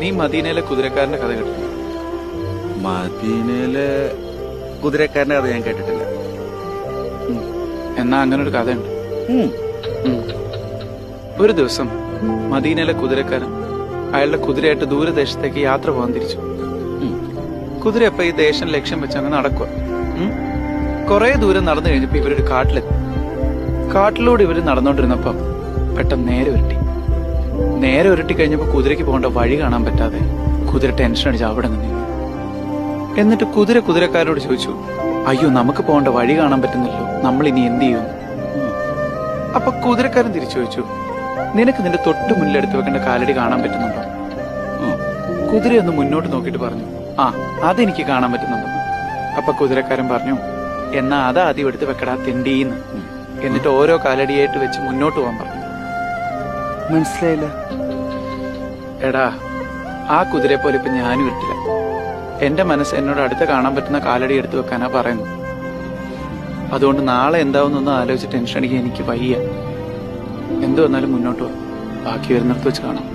നീ മദീനയിലെ കുതിരക്കാരന്റെ കഥ കേട്ടു മദീനയിലെ കുതിരക്കാരന്റെ കഥ ഞാൻ കേട്ടിട്ടില്ല. എന്നാ അങ്ങനെ ഒരു കഥയുണ്ട്. ഒരു ദിവസം മദീനയിലെ കുതിരക്കാരൻ അയാളുടെ കുതിരയായിട്ട് ദൂരദേശത്തേക്ക് യാത്ര പോകാൻ തിരിച്ചു. കുതിര അപ്പൊ ഈ ദേശം ലക്ഷ്യം വെച്ച് അങ്ങ് നടക്കുക കുറെ ദൂരം നടന്നു കഴിഞ്ഞപ്പോ ഇവരൊരു കാട്ടിലെത്തി. കാട്ടിലൂടെ ഇവർ നടന്നോണ്ടിരുന്നപ്പം പെട്ടെന്ന് നേരെ ഉരുട്ടി. നേരെ ഉരുട്ടി കഴിഞ്ഞപ്പോ കുതിരയ്ക്ക് പോകേണ്ട വഴി കാണാൻ പറ്റാതെ കുതിര ടെൻഷൻ അടിച്ച് അവിടെ നിന്ന് എന്നിട്ട് കുതിര കുതിരക്കാരോട് ചോദിച്ചു അയ്യോ നമുക്ക് പോകേണ്ട വഴി കാണാൻ പറ്റുന്നില്ലോ നമ്മൾ ഇനി എന്ത് ചെയ്യും? അപ്പൊ കുതിരക്കാരൻ തിരിച്ചു ചോദിച്ചു നിനക്ക് നിന്റെ തൊട്ട് മുന്നിലെടുത്ത് വെക്കേണ്ട കാലടി കാണാൻ പറ്റുന്നുണ്ടോ? ഉം. കുതിര ഒന്ന് മുന്നോട്ട് നോക്കിയിട്ട് പറഞ്ഞു ആ അതെനിക്ക് കാണാൻ പറ്റുന്നുണ്ട്. അപ്പൊ കുതിരക്കാരൻ പറഞ്ഞു എന്നാ അത് ആദ്യം എടുത്ത് വെക്കടാ തിണ്ടീന്ന്. എന്നിട്ട് ഓരോ കാലടിയായിട്ട് വെച്ച് മുന്നോട്ട് പോകാൻ പറഞ്ഞു. മനസ്സിലായില്ല. എടാ ആ കുതിരയെ പോലെ ഇപ്പൊ ഞാനും ഇട്ടില്ല എന്റെ മനസ്സ് എന്നോട് അടുത്ത് കാണാൻ പറ്റുന്ന കാലടി എടുത്തു വെക്കാനാ പറയുന്നു അതുകൊണ്ട് നാളെ എന്താവുന്നൊന്നും ആലോചിച്ച് ടെൻഷൻ അടിക്കാൻ എനിക്ക് വയ്യ. എന്തു വന്നാലും മുന്നോട്ട് പോകാം ബാക്കി വരുന്നിടത്ത് വെച്ച് കാണാം.